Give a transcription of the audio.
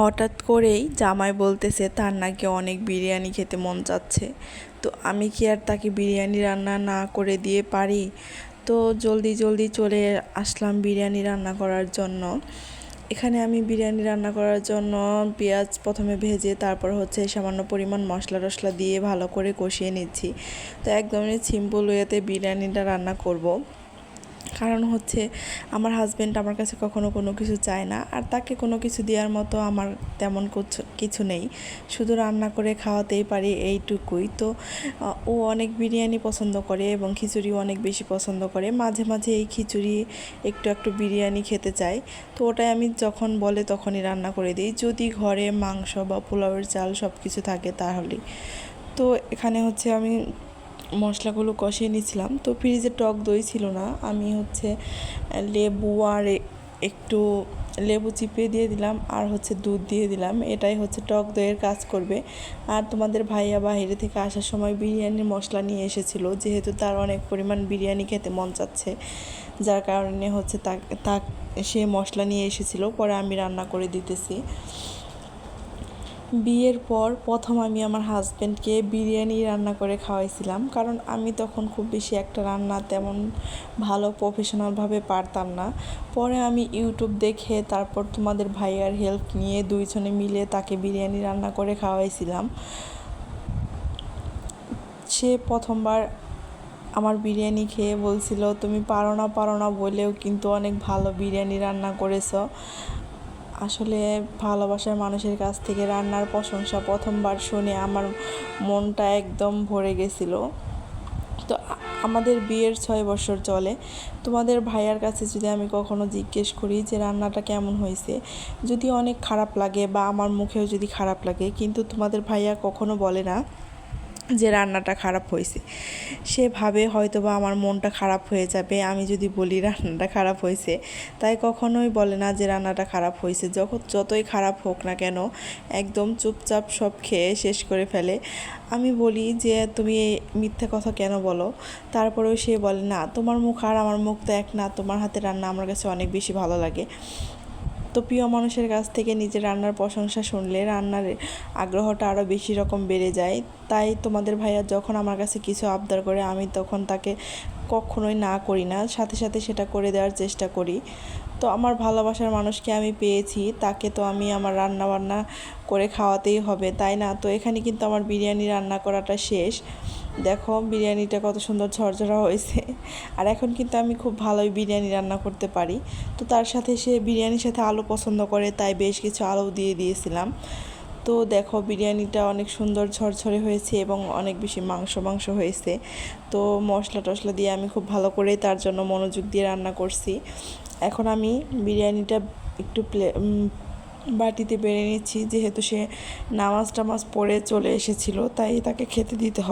হঠাৎ করেই জামাই বলতেছে, তার নাকি অনেক বিরিয়ানি খেতে মন চাচ্ছে। তো আমি কি আর তাকে বিরিয়ানি রান্না না করে দিয়ে পারি? তো জলদি জলদি চলে আসলাম বিরিয়ানি রান্না করার জন্য। এখানে আমি বিরিয়ানি রান্না করার জন্য পেঁয়াজ প্রথমে ভেজে, তারপর হচ্ছে সামান্য পরিমাণ মশলা টশলা দিয়ে ভালো করে কষিয়ে নিচ্ছি। তো একদমই সিম্পল ওয়েতে বিরিয়ানিটা রান্না করব। কারণ হচ্ছে আমার হাজব্যান্ড আমার কাছে কখনো কোনো কিছু চায় না। আর তাকে কোনো কিছু দেওয়ার মতো আমার তেমন কিছু- নেই। শুধু রান্না করে খাওয়াতেই পারি এইটুকুই। তো ও অনেক বিরিয়ানি পছন্দ করে এবং খিচুড়িও অনেক বেশি পছন্দ করে। মাঝে মাঝে এই খিচুড়ি একটু একটু বিরিয়ানি খেতে চাই। তো ওটাই আমি যখন বলে তখনই রান্না করে দিই। যদি ঘরে মাংস বা পোলাওয়ের চাল সব কিছু থাকে তাহলেই। তো এখানে হচ্ছে আমি মশলাগুলো কষিয়ে নিয়েছিলাম। তো ফ্রিজে টক দই ছিল না। আমি হচ্ছে লেবু আর একটু লেবু চিপে দিয়ে দিলাম আর হচ্ছে দুধ দিয়ে দিলাম। এটাই হচ্ছে টক দইয়ের কাজ করবে। আর তোমাদের ভাইয়া বাইরে থেকে আসার সময় বিরিয়ানির মশলা নিয়ে এসেছিল। যেহেতু তার অনেক পরিমাণ বিরিয়ানি খেতে মন চাচ্ছে। যার কারণে হচ্ছে তা তা সে মশলা নিয়ে এসেছিল। পরে আমি রান্না করে দিতেছি। বিয়ের পর প্রথম আমি আমার হাজব্যান্ডকে বিরিয়ানি রান্না করে খাওয়াইছিলাম। কারণ আমি তখন খুব বেশি একটা রান্না তেমন ভালো প্রফেশনালভাবে পারতাম না। পরে আমি ইউটিউব দেখে তারপর তোমাদের ভাইয়ার হেল্প নিয়ে দুইজনে মিলে তাকে বিরিয়ানি রান্না করে খাওয়াইছিলাম। সে প্রথমবার আমার বিরিয়ানি খেয়ে বলছিল, তুমি পারো না পারো না বলেও কিন্তু অনেক ভালো বিরিয়ানি রান্না করেছ। আসলে ভালোবাসার মানুষের কাছ থেকে রান্নার প্রশংসা প্রথমবার শুনে আমার মনটা একদম ভরে গেছিল। তো আমাদের বিয়ের ছয় বছর চলে। তোমাদের ভাইয়ার কাছে যদি আমি কখনো জিজ্ঞেস করি যে রান্নাটা কেমন হয়েছে, যদি অনেক খারাপ লাগে বা আমার মুখেও যদি খারাপ লাগে, কিন্তু তোমাদের ভাইয়া কখনো বলে না। যে রান্নাটা খারাপ হয়েছে সে ভাবে হয়তো বা আমার মনটা খারাপ হয়ে যাবে। আমি যদি বলি রান্নাটা খারাপ হয়েছে, তাই কখনোই বলে না যে রান্নাটা খারাপ হয়েছে। যখন যতই খারাপ হোক না কেন, একদম চুপচাপ সব খেয়ে শেষ করে ফেলে। আমি বলি যে, তুমি মিথ্যে কথা কেন বলো? তারপরেও সে বলে, না, তোমার মুখ আর আমার মুখ তো এক না। তোমার হাতে রান্না আমার কাছে অনেক বেশি ভালো লাগে। তো প্রিয় মানুষের কাছ থেকে নিজের রান্নার প্রশংসা শুনলে রান্নার আগ্রহটা আরও বেশি রকম বেড়ে যায়। তাই তোমাদের ভাইয়া যখন আমার কাছে কিছু আবদার করে, আমি তখন তাকে কখনোই না করি না। সাথে সাথে সেটা করে দেওয়ার চেষ্টা করি। তো আমার ভালোবাসার মানুষকে আমি পেয়েছি। তাকে তো আমি আমার রান্না বান্না করে খাওয়াতেই হবে, তাই না? তো এখানে কিন্তু আমার বিরিয়ানি রান্না করাটা শেষ। দেখো বিরিয়ানিটা কত সুন্দর ঝরঝরা হয়েছে। আর এখন কিন্তু আমি খুব ভালোই বিরিয়ানি রান্না করতে পারি। তো তার সাথে সে বিরিয়ানির সাথে আলু পছন্দ করে, তাই বেশ কিছু আলু দিয়ে দিয়েছিলাম। তো দেখো বিরিয়ানিটা অনেক সুন্দর ঝরঝরে হয়েছে এবং অনেক বেশি মাংস মাংস হয়েছে। তো মশলা টশলা দিয়ে আমি খুব ভালো করে তার জন্য মনোযোগ দিয়ে রান্না করছি। এখন আমি বিরিয়ানিটা একটু প্লে বাটিতে বেড়ে নিচ্ছি, যেহেতু সে নামাজ টামাজ পড়ে চলে এসেছিল, তাই তাকে খেতে দিতে হবে।